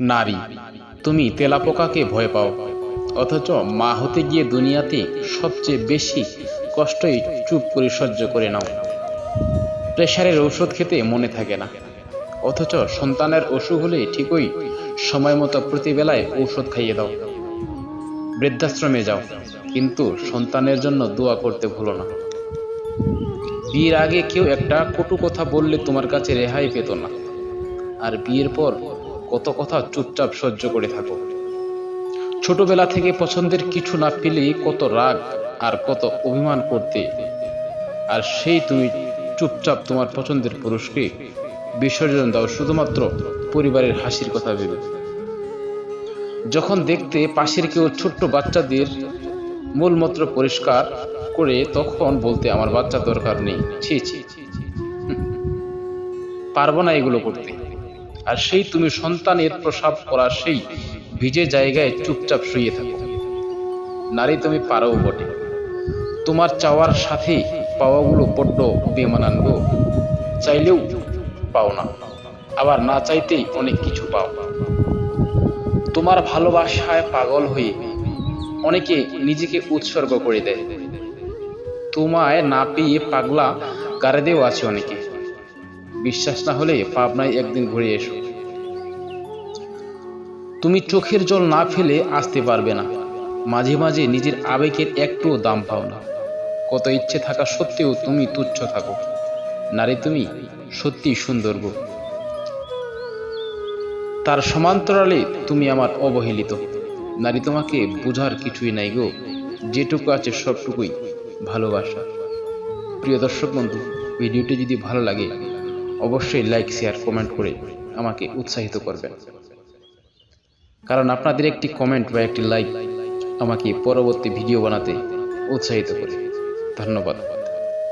নারী, তুমি তেলাপোকাকে ভয় পাও। অথচ মা হতে গিয়ে দুনিয়াতে সবচেয়ে বেশি কষ্টই চুপ করে সহ্য করে নাও। প্রেশারের ঔষধ খেতে মনে থাকে না। অথচ সন্তানের অসুখ হলে ঠিকই সময় মতো প্রতিবেলায় ঔষধ খাইয়ে দাও। বৃদ্ধাশ্রমে যাও, কিন্তু সন্তানের জন্য দোয়া করতে ভুলো না। বিয়ের আগে কেউ একটা কটু কথা বললে তোমার কাছে রেহাই পেত না। আর বিয়ের পর কত কথা চুপচাপ সহ্য করে থাকো। ছোটবেলা থেকে পছন্দের কিছু না পেলে কত রাগ আর কত অভিমান করতে। আর সেই তুমি চুপচাপ তোমার পছন্দের পুরুষকে বিসর্জন দাও শুধুমাত্র পরিবারের হাসির কথা ভেবে। যখন দেখতে পাশের কেউ ছোট্ট বাচ্চাদের মূলমন্ত্র পরিষ্কার করে, তখন বলতে, আমার বাচ্চা দরকার নেই। ছি ছি। পারব না এগুলো করতে। আর সেই তুমি সন্তানের প্রসাব করা সেই ভিজে জায়গায় চুপচাপ শুয়ে থাকো। নারী তুমি পারো বটে। তোমার চাওয়ার সাথে পাওয়াগুলো বড্ড বেমানান গো। চাইলেও পাও না। আবার না চাইতেই অনেক কিছু পাও। তোমার ভালোবাসায় পাগল হয়ে অনেকে নিজেকে উৎসর্গ করে দেয়। তোমায় না পেয়ে পাগলা গাড়িতেও আছে অনেকে। বিশ্বাস না হলে পাবনায় একদিন ঘুরে এসো। তুমি চোখের জল না ফেলে আসতে পারবে না। মাঝে মাঝে নিজের আবেগের একটুও দাম পাও না। কত ইচ্ছে থাকা সত্ত্বেও তুমি তুচ্ছ থাকো। নারী তুমি সত্যি সুন্দর গো। তার সমান্তরালে তুমি আমার অবহেলিত। নারী তোমাকে বোঝার কিছুই নাই গো। যেটুকু আছে সবটুকুই ভালোবাসা। প্রিয় দর্শক বন্ধু, ভিডিওটি যদি ভালো লাগে, অবশ্যই লাইক শেয়ার কমেন্ট করে আমাকে উৎসাহিত করবেন। কারণ আপনাদের একটি কমেন্ট বা একটি লাইক আমাকে পরবর্তী ভিডিও বানাতে উৎসাহিত করে। ধন্যবাদ।